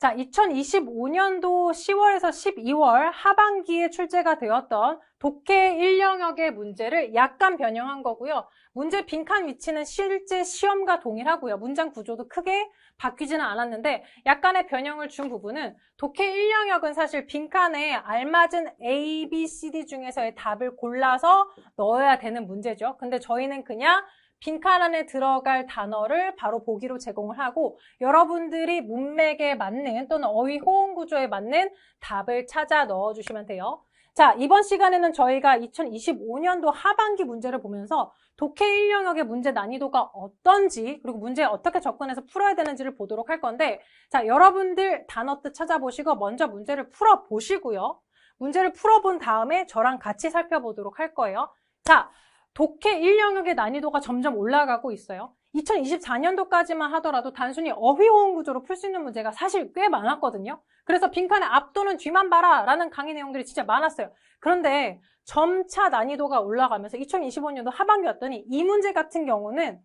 자, 2025년도 10월에서 12월 하반기에 출제가 되었던 독해 1영역의 문제를 약간 변형한 거고요. 문제 빈칸 위치는 실제 시험과 동일하고요. 문장 구조도 크게 바뀌지는 않았는데 약간의 변형을 준 부분은 독해 1영역은 사실 빈칸에 알맞은 A, B, C, D 중에서의 답을 골라서 넣어야 되는 문제죠. 근데 저희는 그냥 빈칸 안에 들어갈 단어를 바로 보기로 제공을 하고 여러분들이 문맥에 맞는 또는 어휘 호응 구조에 맞는 답을 찾아 넣어주시면 돼요. 자, 이번 시간에는 저희가 2025년도 하반기 문제를 보면서 독해 1영역의 문제 난이도가 어떤지 그리고 문제에 어떻게 접근해서 풀어야 되는지를 보도록 할 건데 자, 여러분들 단어 뜻 찾아보시고 먼저 문제를 풀어보시고요. 문제를 풀어본 다음에 저랑 같이 살펴보도록 할 거예요. 자, 독해 1영역의 난이도가 점점 올라가고 있어요. 2024년도까지만 하더라도 단순히 어휘호응 구조로 풀 수 있는 문제가 사실 꽤 많았거든요. 그래서 빈칸에 앞 또는 뒤만 봐라 라는 강의 내용들이 진짜 많았어요. 그런데 점차 난이도가 올라가면서 2025년도 하반기 왔더니 이 문제 같은 경우는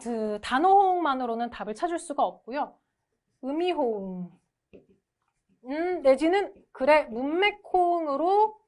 그 단어 호응만으로는 답을 찾을 수가 없고요. 의미 호응 음, 내지는 그래 문맥 호응으로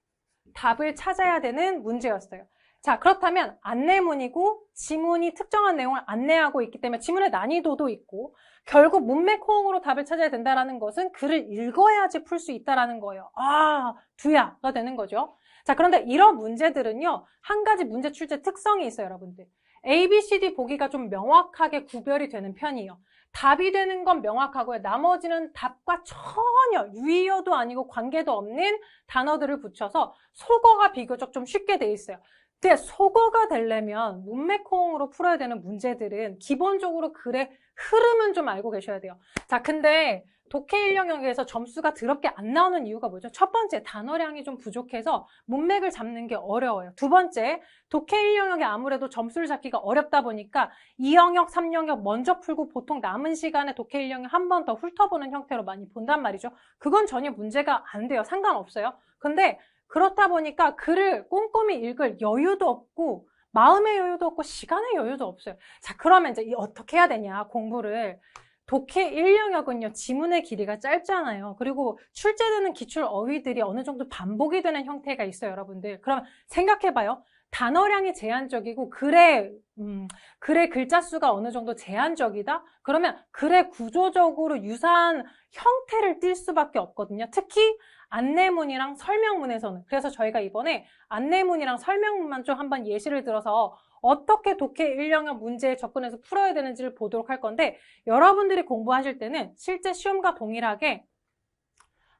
답을 찾아야 되는 문제였어요. 자, 그렇다면 안내문이고 지문이 특정한 내용을 안내하고 있기 때문에 지문의 난이도도 있고 결국 문맥 호응으로 답을 찾아야 된다는 것은 글을 읽어야지 풀 수 있다는 거예요. 아, 두야가 되는 거죠. 자, 그런데 이런 문제들은요. 한 가지 문제 출제 특성이 있어요, 여러분들. A, B, C, D 보기가 좀 명확하게 구별이 되는 편이에요. 답이 되는 건 명확하고요. 나머지는 답과 전혀 유의어도 아니고 관계도 없는 단어들을 붙여서 속어가 비교적 좀 쉽게 돼 있어요. 근데 속어가 되려면 문맥호응으로 풀어야 되는 문제들은 기본적으로 글의 흐름은 좀 알고 계셔야 돼요. 자, 근데 독해 1 영역에서 점수가 더럽게 안 나오는 이유가 뭐죠? 첫 번째, 단어량이 좀 부족해서 문맥을 잡는 게 어려워요. 두 번째, 독해 1 영역이 아무래도 점수를 잡기가 어렵다 보니까 2영역, 3영역 먼저 풀고 보통 남은 시간에 독해 1 영역 한 번 더 훑어보는 형태로 많이 본단 말이죠. 그건 전혀 문제가 안 돼요. 상관없어요. 근데 그렇다 보니까 글을 꼼꼼히 읽을 여유도 없고 마음의 여유도 없고 시간의 여유도 없어요. 자 그러면 이제 어떻게 해야 되냐 공부를 독해 1영역은요 지문의 길이가 짧잖아요. 그리고 출제되는 기출 어휘들이 어느 정도 반복이 되는 형태가 있어요 여러분들. 그러면 생각해봐요. 단어량이 제한적이고 글의 음, 글의 글자 수가 어느 정도 제한적이다? 그러면 글의 구조적으로 유사한 형태를 띌 수밖에 없거든요. 특히 안내문이랑 설명문에서는 그래서 저희가 이번에 안내문이랑 설명문만 좀 한번 예시를 들어서 어떻게 독해 1영역 문제에 접근해서 풀어야 되는지를 보도록 할 건데 여러분들이 공부하실 때는 실제 시험과 동일하게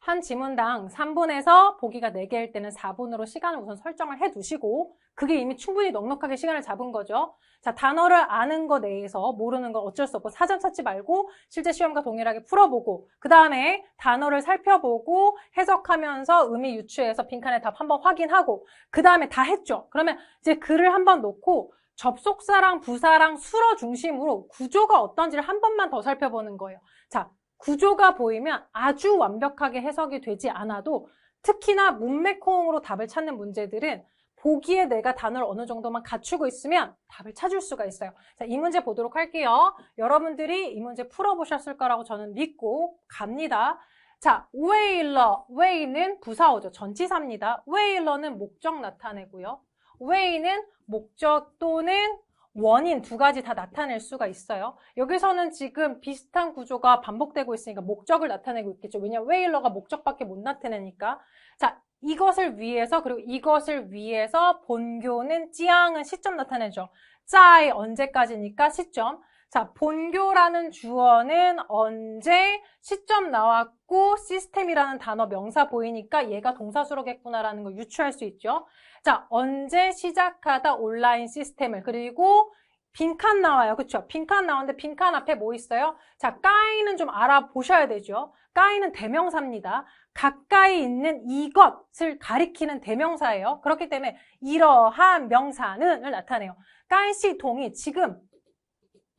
한 지문당 3분에서 보기가 4개일 때는 4분으로 시간을 우선 설정을 해 두시고 그게 이미 충분히 넉넉하게 시간을 잡은 거죠. 자, 단어를 아는 거 내에서 모르는 건 어쩔 수 없고 사전 찾지 말고 실제 시험과 동일하게 풀어보고 그 다음에 단어를 살펴보고 해석하면서 의미 유추해서 빈칸에 답 한번 확인하고 그 다음에 다 했죠. 그러면 이제 글을 한번 놓고 접속사랑 부사랑 수어 중심으로 구조가 어떤지를 한 번만 더 살펴보는 거예요. 자, 구조가 보이면 아주 완벽하게 해석이 되지 않아도 특히나 문맥호응으로 답을 찾는 문제들은 보기에 내가 단어를 어느 정도만 갖추고 있으면 답을 찾을 수가 있어요. 자, 이 문제 보도록 할게요. 여러분들이 이 문제 풀어보셨을 거라고 저는 믿고 갑니다. 자, 웨일러, 웨이는 부사어죠. 전치사입니다. 웨일러는 목적 나타내고요. 웨이는 목적 또는 원인 두 가지 다 나타낼 수가 있어요. 여기서는 지금 비슷한 구조가 반복되고 있으니까 목적을 나타내고 있겠죠. 왜냐하면 웨일러가 목적밖에 못 나타내니까. 자, 이것을 위해서 그리고 이것을 위해서 본교는 찌앙은 시점 나타내죠. 짜이 언제까지니까 시점. 자, 본교라는 주어는 언제 시점 나왔고 시스템이라는 단어 명사 보이니까 얘가 동사수로겠구나라는 걸 유추할 수 있죠. 자, 언제 시작하다 온라인 시스템을 그리고 빈칸 나와요. 그쵸? 빈칸 나오는데 빈칸 앞에 뭐 있어요? 자, 까이는 좀 알아보셔야 되죠. 까이는 대명사입니다. 가까이 있는 이것을 가리키는 대명사예요. 그렇기 때문에 이러한 명사는을 나타내요. 까이 시 동이 지금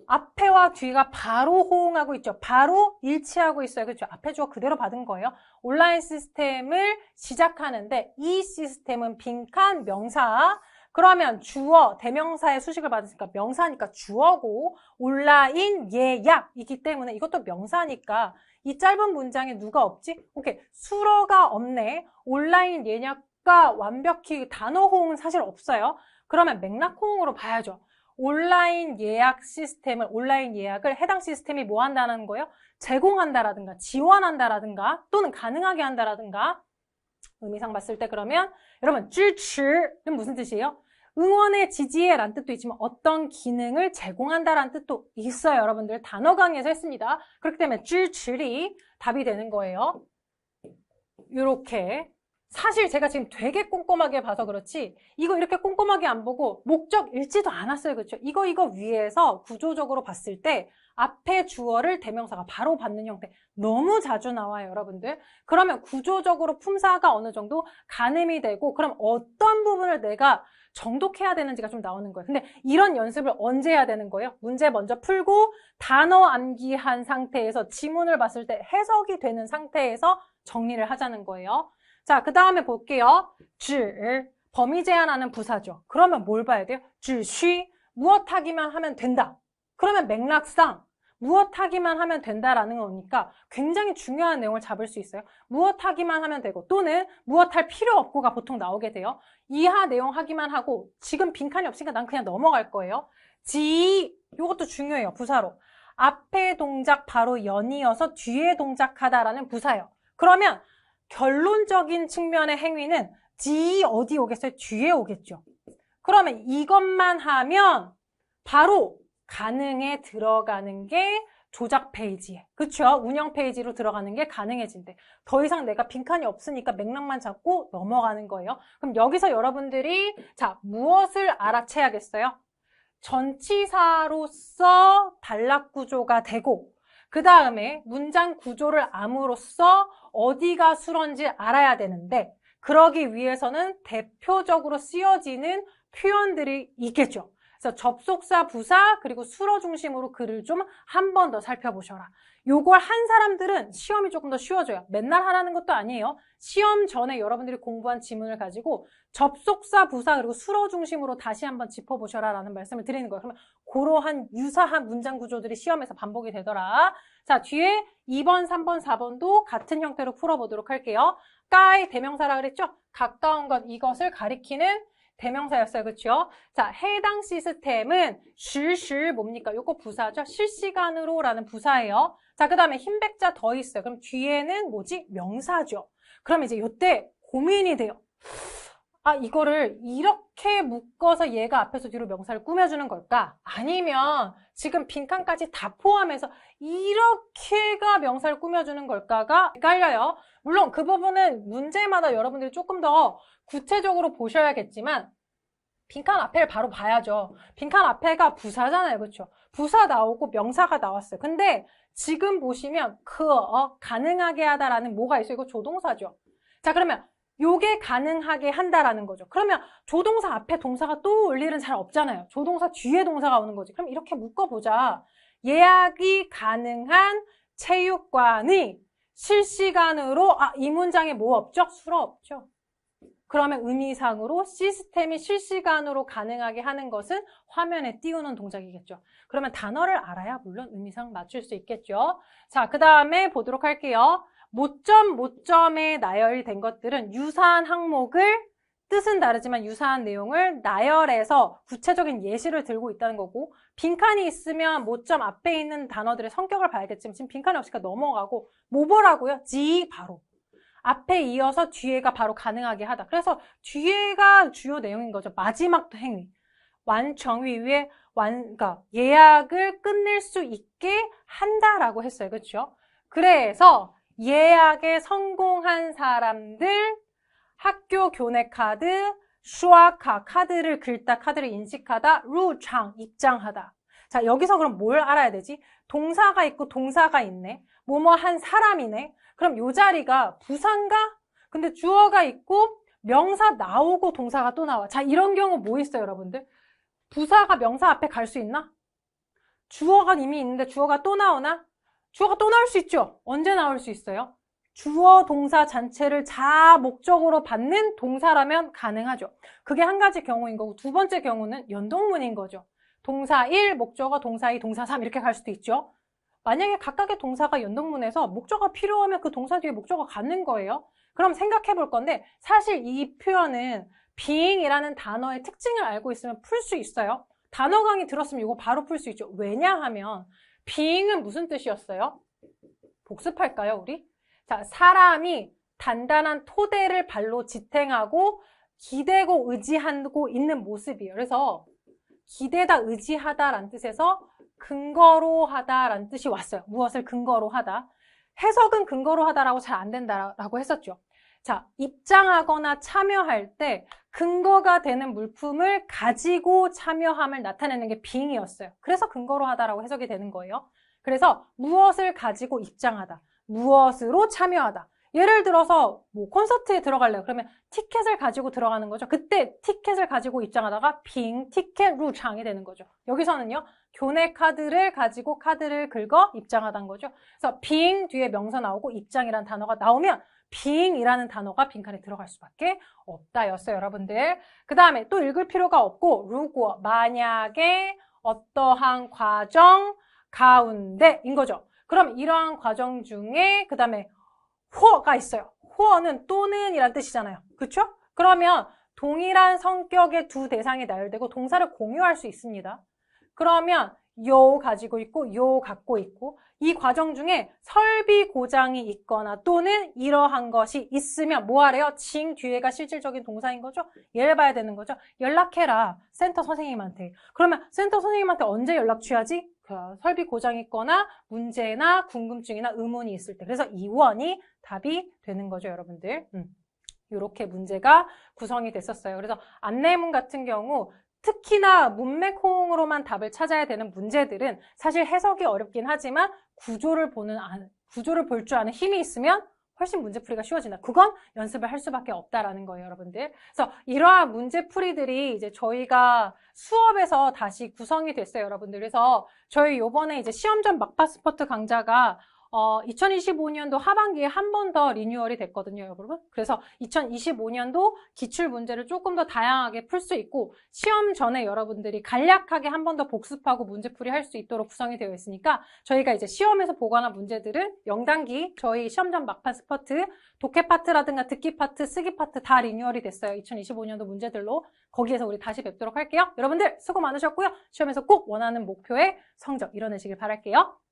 앞에와 뒤가 바로 호응하고 있죠. 바로 일치하고 있어요. 그렇죠? 앞에 주어 그대로 받은 거예요. 온라인 시스템을 시작하는데 이 시스템은 빈칸 명사 그러면 주어, 대명사의 수식을 받으니까 명사니까 주어고 온라인 예약이기 때문에 이것도 명사니까 이 짧은 문장에 누가 없지? 오케이. 수러가 없네. 온라인 예약과 완벽히 단어 호응은 사실 없어요. 그러면 맥락 호응으로 봐야죠. 온라인 예약 시스템을 온라인 예약을 해당 시스템이 뭐 한다는 거예요? 제공한다라든가 지원한다라든가 또는 가능하게 한다라든가. 의미상 봤을 때 그러면 여러분 쭈츠는 무슨 뜻이에요? 응원의 지지해란 뜻도 있지만 어떤 기능을 제공한다라는 뜻도 있어요 여러분들. 단어 강의에서 했습니다. 그렇기 때문에 쭈츠리 답이 되는 거예요. 이렇게. 사실 제가 지금 되게 꼼꼼하게 봐서 그렇지 이거 이렇게 꼼꼼하게 안 보고 목적 읽지도 않았어요. 그렇죠? 이거 이거 위에서 구조적으로 봤을 때 앞에 주어를 대명사가 바로 받는 형태 너무 자주 나와요, 여러분들. 그러면 구조적으로 품사가 어느 정도 가늠이 되고 그럼 어떤 부분을 내가 정독해야 되는지가 좀 나오는 거예요. 근데 이런 연습을 언제 해야 되는 거예요? 문제 먼저 풀고 단어 암기한 상태에서 지문을 봤을 때 해석이 되는 상태에서 정리를 하자는 거예요. 자, 그 다음에 볼게요. 只 범위 제한하는 부사죠. 그러면 뭘 봐야 돼요? 只需 무엇하기만 하면 된다. 그러면 맥락상 무엇하기만 하면 된다라는 거니까 굉장히 중요한 내용을 잡을 수 있어요. 무엇하기만 하면 되고 또는 무엇할 필요 없고가 보통 나오게 돼요. 이하 내용 하기만 하고 지금 빈칸이 없으니까 난 그냥 넘어갈 거예요. 지 이것도 중요해요. 부사로. 앞에 동작 바로 연이어서 뒤에 동작하다라는 부사예요. 그러면 결론적인 측면의 행위는 지 어디 오겠어요? 뒤에 오겠죠. 그러면 이것만 하면 바로 가능에 들어가는 게 조작 페이지에 그쵸? 운영 페이지로 들어가는 게 가능해진대. 더 이상 내가 빈칸이 없으니까 맥락만 잡고 넘어가는 거예요. 그럼 여기서 여러분들이 자 무엇을 알아채야겠어요? 전치사로서 단락 구조가 되고 그 다음에 문장 구조를 암으로써 어디가 수런지 알아야 되는데 그러기 위해서는 대표적으로 쓰여지는 표현들이 있겠죠. 그래서 접속사, 부사, 그리고 수로 중심으로 글을 좀 한 번 더 살펴보셔라. 요걸 한 사람들은 시험이 조금 더 쉬워져요. 맨날 하라는 것도 아니에요. 시험 전에 여러분들이 공부한 지문을 가지고 접속사, 부사, 그리고 수로 중심으로 다시 한번 짚어보셔라 라는 말씀을 드리는 거예요. 그러면 그러한 유사한 문장 구조들이 시험에서 반복이 되더라. 자, 뒤에 2번, 3번, 4번도 같은 형태로 풀어보도록 할게요. 까이 대명사라 그랬죠? 가까운 것, 이것을 가리키는 대명사였어요. 그렇죠? 자, 해당 시스템은 실실 뭡니까? 요거 부사죠. 실시간으로 라는 부사예요. 자, 그 다음에 흰 백자 더 있어요. 그럼 뒤에는 뭐지? 명사죠. 그럼 이제 요때 고민이 돼요. 아, 이거를 이렇게 묶어서 얘가 앞에서 뒤로 명사를 꾸며주는 걸까? 아니면 지금 빈칸까지 다 포함해서 이렇게가 명사를 꾸며주는 걸까가 헷갈려요. 물론 그 부분은 문제마다 여러분들이 조금 더 구체적으로 보셔야겠지만 빈칸 앞에를 바로 봐야죠. 빈칸 앞에가 부사잖아요. 그렇죠? 부사 나오고 명사가 나왔어요. 근데 지금 보시면 그 어, 가능하게 하다라는 뭐가 있어요? 이거 조동사죠. 자 그러면 요게 가능하게 한다라는 거죠. 그러면 조동사 앞에 동사가 또 올 일은 잘 없잖아요. 조동사 뒤에 동사가 오는 거지. 그럼 이렇게 묶어보자. 예약이 가능한 체육관이 실시간으로 아, 이 문장에 뭐 없죠? 수로 없죠. 그러면 의미상으로 시스템이 실시간으로 가능하게 하는 것은 화면에 띄우는 동작이겠죠. 그러면 단어를 알아야 물론 의미상 맞출 수 있겠죠. 자, 그 다음에 보도록 할게요. 모점, 모점에 나열된 것들은 유사한 항목을 뜻은 다르지만 유사한 내용을 나열해서 구체적인 예시를 들고 있다는 거고 빈칸이 있으면 모점 앞에 있는 단어들의 성격을 봐야겠지만 지금 빈칸이 없으니까 넘어가고 뭐 보라고요? 지 바로 앞에 이어서 뒤에가 바로 가능하게 하다. 그래서 뒤에가 주요 내용인 거죠. 마지막 행위. 완정위 위에 완, 그러니까 예약을 끝낼 수 있게 한다라고 했어요. 그렇죠? 그래서 예약에 성공한 사람들 학교 교내 카드, 슈아카 카드를 긁다, 카드를 인식하다, 루창 입장하다. 자, 여기서 그럼 뭘 알아야 되지? 동사가 있고 동사가 있네. 뭐뭐 한 사람이네. 그럼 요 자리가 부사인가? 근데 주어가 있고 명사 나오고 동사가 또 나와. 자, 이런 경우 뭐 있어요, 여러분들? 부사가 명사 앞에 갈 수 있나? 주어가 이미 있는데 주어가 또 나오나? 주어가 또 나올 수 있죠? 언제 나올 수 있어요? 주어 동사 잔체를 자 목적으로 받는 동사라면 가능하죠. 그게 한 가지 경우인 거고 두 번째 경우는 연동문인 거죠. 동사 1, 목적어 동사 2, 동사 3 이렇게 갈 수도 있죠. 만약에 각각의 동사가 연동문에서 목적어가 필요하면 그 동사 뒤에 목적어가 갖는 거예요. 그럼 생각해 볼 건데 사실 이 표현은 being이라는 단어의 특징을 알고 있으면 풀 수 있어요. 단어 강의 들었으면 이거 바로 풀 수 있죠. 왜냐하면 being은 무슨 뜻이었어요? 복습할까요, 우리? 자, 사람이 단단한 토대를 발로 지탱하고 기대고 의지하고 있는 모습이에요. 그래서 기대다 의지하다라는 뜻에서 근거로 하다라는 뜻이 왔어요. 무엇을 근거로 하다. 해석은 근거로 하다라고 잘 안 된다라고 했었죠. 자, 입장하거나 참여할 때 근거가 되는 물품을 가지고 참여함을 나타내는 게 빙이었어요. 그래서 근거로 하다라고 해석이 되는 거예요. 그래서 무엇을 가지고 입장하다, 무엇으로 참여하다. 예를 들어서 뭐 콘서트에 들어갈래요. 그러면 티켓을 가지고 들어가는 거죠. 그때 티켓을 가지고 입장하다가 빙 티켓 루창이 되는 거죠. 여기서는요. 교내 카드를 가지고 카드를 긁어 입장하다는 거죠. 그래서 빙 뒤에 명사 나오고 입장이라는 단어가 나오면 빙이라는 단어가 빈칸에 들어갈 수밖에 없다였어요, 여러분들. 그 다음에 또 읽을 필요가 없고 루고 만약에 어떠한 과정 가운데인 거죠. 그럼 이러한 과정 중에 그 다음에 호어가 있어요. 호어는 또는 이란 뜻이잖아요. 그쵸? 그러면 동일한 성격의 두 대상이 나열되고 동사를 공유할 수 있습니다. 그러면 요 가지고 있고 요 갖고 있고 이 과정 중에 설비 고장이 있거나 또는 이러한 것이 있으면 뭐 하래요? 징 뒤에가 실질적인 동사인 거죠? 예를 봐야 되는 거죠? 연락해라 센터 선생님한테 그러면 센터 선생님한테 언제 연락 취하지? 그 설비 고장 있거나 문제나 궁금증이나 의문이 있을 때 그래서 이원이 답이 되는 거죠 여러분들 음. 이렇게 문제가 구성이 됐었어요 그래서 안내문 같은 경우 특히나 문맥 호응으로만 답을 찾아야 되는 문제들은 사실 해석이 어렵긴 하지만 구조를 보는 구조를 볼 줄 아는 힘이 있으면 훨씬 문제풀이가 쉬워진다. 그건 연습을 할 수밖에 없다라는 거예요, 여러분들. 그래서 이러한 문제풀이들이 이제 저희가 수업에서 다시 구성이 됐어요, 여러분들. 그래서 저희 요번에 이제 시험 전 막파 스포트 강좌가 어, 2025년도 하반기에 한 번 더 리뉴얼이 됐거든요, 여러분. 그래서 2025년도 기출 문제를 조금 더 다양하게 풀 수 있고 시험 전에 여러분들이 간략하게 한 번 더 복습하고 문제풀이 할 수 있도록 구성이 되어 있으니까 저희가 이제 시험에서 보관한 문제들은 영단기, 저희 시험 전 막판 스퍼트, 독해 파트라든가 듣기 파트, 쓰기 파트 다 리뉴얼이 됐어요. 2025년도 문제들로. 거기에서 우리 다시 뵙도록 할게요. 여러분들 수고 많으셨고요. 시험에서 꼭 원하는 목표의 성적 이뤄내시길 바랄게요.